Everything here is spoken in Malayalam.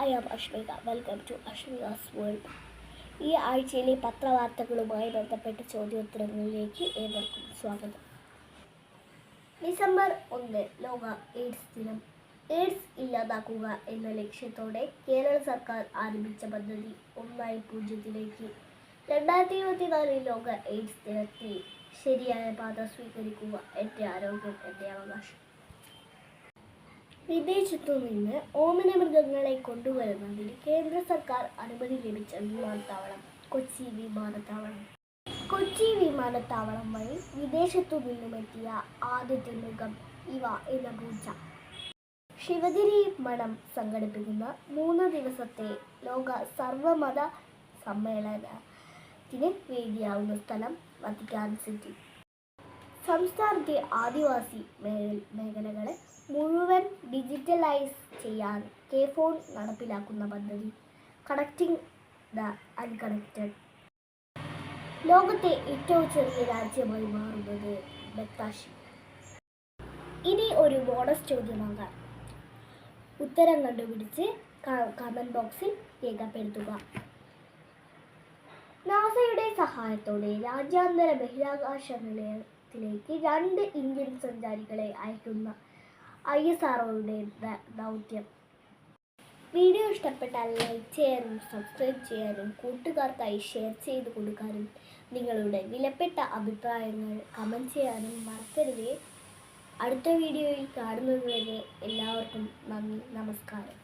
I am Ashmika. Welcome to Ashmika's world ഈ ആഴ്ചയിലെ പത്രവാർത്തകളുമായി ബന്ധപ്പെട്ട ചോദ്യോത്തരങ്ങളിലേക്ക് ഏവർക്കും സ്വാഗതം. ഡിസംബർ ഒന്ന് ലോക എയ്ഡ്സ് ദിനം. എയ്ഡ്സ് ഇല്ലാതാക്കുക എന്ന ലക്ഷ്യത്തോടെ കേരള സർക്കാർ ആരംഭിച്ച പദ്ധതി ഒന്നായി പൂജ്യത്തിലേക്ക്. രണ്ടായിരത്തി ഇരുപത്തിനാലിൽ ലോക എയ്ഡ്സ് ദിനത്തിൽ ശരിയായ പാത സ്വീകരിക്കുക എന്റെ ആരോഗ്യം എന്റെ അവകാശം. വിദേശത്തു നിന്ന് ഓമന മൃഗങ്ങളെ കൊണ്ടുവരുന്നതിന് കേന്ദ്ര സർക്കാർ അനുമതി ലഭിച്ച വിമാനത്താവളം കൊച്ചി വിമാനത്താവളം. കൊച്ചി വിമാനത്താവളം വഴി വിദേശത്തു നിന്നുമെത്തിയ ആദ്യത്തെ മൃഗം ഇവ എന്ന പൂച്ച. ശിവഗിരി മണം സംഘടിപ്പിക്കുന്ന മൂന്ന് ദിവസത്തെ ലോക സർവമത സമ്മേളനത്തിന് വേദിയാവുന്ന സ്ഥലം വത്തിക്കാൻ സിറ്റി. സംസ്ഥാനത്തെ ആദിവാസി മേഖല മേഖലകളെ മുഴുവൻ ഡിജിറ്റലൈസ് ചെയ്യാൻ കെ ഫോൺ നടപ്പിലാക്കുന്ന പദ്ധതി. കണക്റ്റിംഗ് ദ അൺകണക്റ്റഡ് ലോകത്തെ ഏറ്റവും ചെറിയ രാജ്യമായി മാറുന്നത് ബത്താശി ഇനി ഒരു ബോണസ് ചോദ്യമാകാം. ഉത്തരം കണ്ടുപിടിച്ച് കമന്റ് ബോക്സിൽ രേഖപ്പെടുത്തുക. നാസയുടെ സഹായത്തോടെ രാജ്യാന്തര ബഹിരാകാശ നിലയത്തിലേക്ക് രണ്ട് ഇന്ത്യൻ സഞ്ചാരികളെ അയക്കുന്ന ഐ എസ് ആർഒയുടെ ദൗത്യം. വീഡിയോ ഇഷ്ടപ്പെട്ടാൽ ലൈക്ക് ചെയ്യാനും സബ്സ്ക്രൈബ് ചെയ്യാനും കൂട്ടുകാർക്കായി ഷെയർ ചെയ്ത് കൊടുക്കാനും നിങ്ങളുടെ വിലപ്പെട്ട അഭിപ്രായങ്ങൾ കമന്റ് ചെയ്യാനും മറക്കരുതേ. അടുത്ത വീഡിയോയിൽ കാണുന്നതുവരെ എല്ലാവർക്കും നന്ദി നമസ്കാരം.